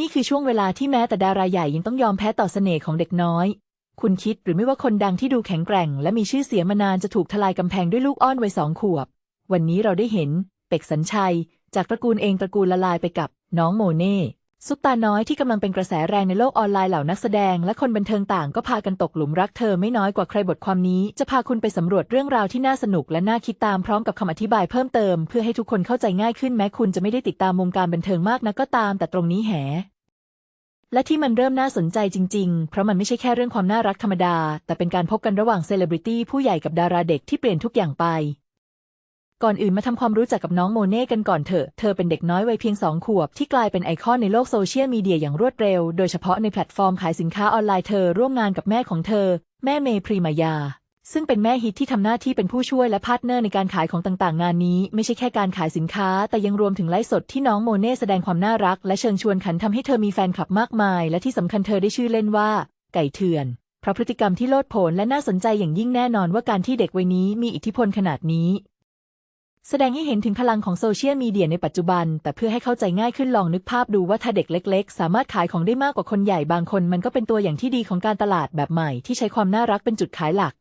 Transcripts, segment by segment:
นี่คือช่วงเวลาที่แม้แต่ดาราใหญ่ยังต้องยอมแพ้ต่อเสน่ห์ของเด็กน้อย คุณคิดหรือไม่ว่าคนดังที่ดูแข็งแกร่ง และมีชื่อเสียงมานานจะถูกทลายกำแพงด้วยลูกอ้อนวัยสองขวบ วันนี้เราได้เห็นเป็กสัญชัย จากตระกูลเองตระกูลละลายไปกับน้องโมเน่ ซุปตาน้อยที่กำลังเป็นกระแสแรงในโลกออนไลน์เหล่านักแสดงและคนบันเทิงต่างก็พากันตกหลุมรักเธอไม่น้อยกว่าใครบทความนี้ จะพาคุณไปสำรวจเรื่องราวที่น่าสนุกและน่าคิดตามพร้อมกับคำอธิบายเพิ่มเติม เพื่อให้ทุกคนเข้าใจง่ายขึ้นแม้คุณจะไม่ได้ติดตามวงการบันเทิงมากนักก็ตาม แต่ตรงนี้แหและที่มันเริ่มน่าสนใจจริง ๆ เพราะมันไม่ใช่แค่เรื่องความน่ารักธรรมดา แต่เป็นการพบกันระหว่างเซเลบริตี้ผู้ใหญ่กับดาราเด็กที่เปลี่ยนทุกอย่างไป ก่อนอื่นมาทำความรู้จักกับน้องโมเน่กันก่อนเถอะ เธอเป็นเด็กน้อยวัยเพียงสองขวบ ที่กลายเป็นไอคอนในโลกโซเชียลมีเดียอย่างรวดเร็ว โดยเฉพาะในแพลตฟอร์มขายสินค้าออนไลน์เธอร่วมงานกับแม่ของเธอ แม่เมย์พรีมายา ซึ่งเป็นแม่ฮิตที่ทำหน้าที่เป็นผู้ช่วยและพาร์ทเนอร์ในการขายของต่างๆ งานนี้ ไม่ใช่แค่การขายสินค้า แต่ยังรวมถึงไลฟ์สดที่น้องโมเน่แสดงความน่ารัก และเชิญชวนขันทำให้เธอมีแฟนคลับมากมาย และที่สำคัญเธอได้ชื่อเล่นว่า ไก่เถื่อนเพราะพฤติกรรมที่โลดโผนและน่าสนใจอย่างยิ่งแน่นอนว่าการที่เด็กวัยนี้มีอิทธิพลขนาดนี้ แสดงให้เห็นถึงพลังของโซเชียลมีเดียในปัจจุบัน แต่เพื่อให้เข้าใจง่ายขึ้นลองนึกภาพดูว่าถ้าเด็กเล็ก ๆ สามารถขายของได้มากกว่าคนใหญ่บางคน มันก็เป็นตัวอย่างที่ดีของการตลาดแบบใหม่ที่ใช้ความน่ารักเป็นจุดขายหลัก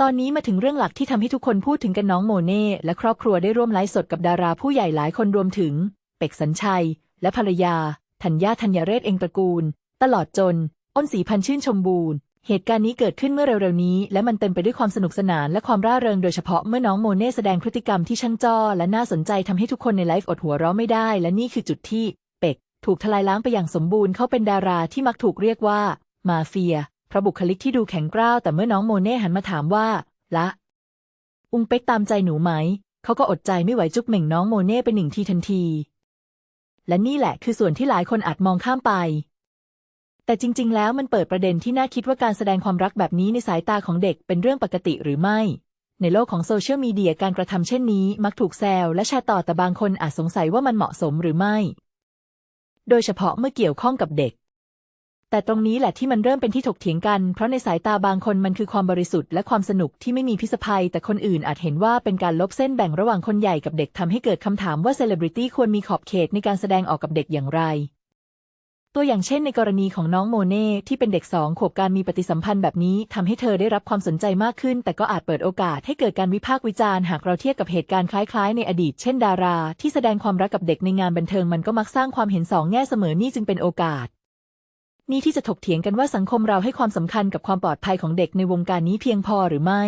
ตอนนี้มาถึงเรื่องหลักที่ทำให้ทุกคนพูดถึงกันน้องโมเน่และครอบครัวได้ร่วมไลฟ์สดกับดาราผู้ใหญ่หลายคนรวมถึง เป็กสัญชัย และภรรยาธัญญาธัญเรศเองตระกูล ตลอดจน อ้นสีพันธ์ชื่นชมบูรณ์ เหตุการณ์นี้เกิดขึ้นเมื่อเร็วๆนี้ และมันเต็มไปด้วยความสนุกสนานและความร่าเริงโดยเฉพาะเมื่อน้องโมเน่แสดงพฤติกรรมที่ช่างจ้อและน่าสนใจทำให้ทุกคนในไลฟ์อดหัวเราะไม่ได้ และนี่คือจุดที่ เป็ก ถูกทลายล้างไปอย่างสมบูรณ์เขาเป็นดาราที่มักถูกเรียกว่า มาเฟียพระบุคลิกที่ดูแข็งกร้าวแต่เมื่อน้องโมเน่หันมาถามว่า ละ อุงเป็กตามใจหนูไหม เขาก็อดใจไม่ไหวจุ๊บเหม่งน้องโมเน่เป็นหนึ่งทีทันที และนี่แหละคือส่วนที่หลายคนอาจมองข้ามไป แต่จริง ๆ แล้วมันเปิดประเด็นที่น่าคิดว่าการแสดงความรักแบบนี้ในสายตาของเด็กเป็นเรื่องปกติหรือไม่ ในโลกของโซเชียลมีเดียการกระทำเช่นนี้ มักถูกแซวและแชร์ต่อแต่บางคนอาจสงสัยว่ามันเหมาะสมหรือไม่ โดยเฉพาะเมื่อเกี่ยวข้องกับเด็ก แต่ตรงนี้แหละที่มันเริ่มเป็นที่ถกเถียงกัน เพราะในสายตาบางคนมันคือความบริสุทธิ์และความสนุกที่ไม่มีพิษภัย แต่คนอื่นอาจเห็นว่าเป็นการลบเส้นแบ่งระหว่างคนใหญ่กับเด็กทำให้เกิดคำถามว่าเซเลบริตี้ควรมีขอบเขตในการแสดงออกกับเด็กอย่างไร ตัวอย่างเช่นในกรณีของน้องโมเน่ที่เป็นเด็กสองขวบการมีปฏิสัมพันธ์แบบนี้ทำให้เธอได้รับความสนใจมากขึ้น แต่ก็อาจเปิดโอกาสให้เกิดการวิพากษ์วิจารณ์หากเราเทียบกับเหตุการณ์คล้ายๆ ในอดีต เช่นดารา ที่แสดงความรักกับเด็กในงานบันเทิงมันก็มักสร้างความเห็นสองแง่เสมอนี่จึงเป็นโอกาส นี่ที่จะถกเถียงกันว่าสังคมเราให้ความสำคัญกับความปลอดภัยของเด็กในวงการนี้เพียงพอหรือไม่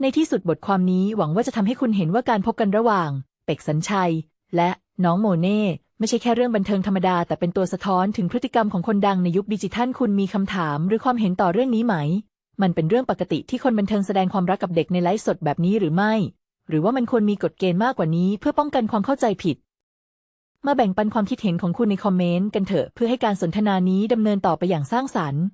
ในที่สุดบทความนี้หวังว่าจะทำให้คุณเห็นว่าการพบกันระหว่าง เป็กสัญชัย และน้องโมเน่ ไม่ใช่แค่เรื่องบันเทิงธรรมดา แต่เป็นตัวสะท้อนถึงพฤติกรรมของคนดังในยุคดิจิทัลคุณมีคำถามหรือความเห็นต่อเรื่องนี้ไหม มันเป็นเรื่องปกติที่คนบันเทิงแสดงความรักกับเด็กในไลฟ์สดแบบนี้หรือไม่ หรือว่ามันควรมีกฎเกณฑ์มากกว่านี้เพื่อป้องกันความเข้าใจผิด มาแบ่งปันความคิดเห็นของคุณในคอมเมนต์กันเถอะเพื่อให้การสนทนานี้ดำเนินต่อไปอย่างสร้างสรรค์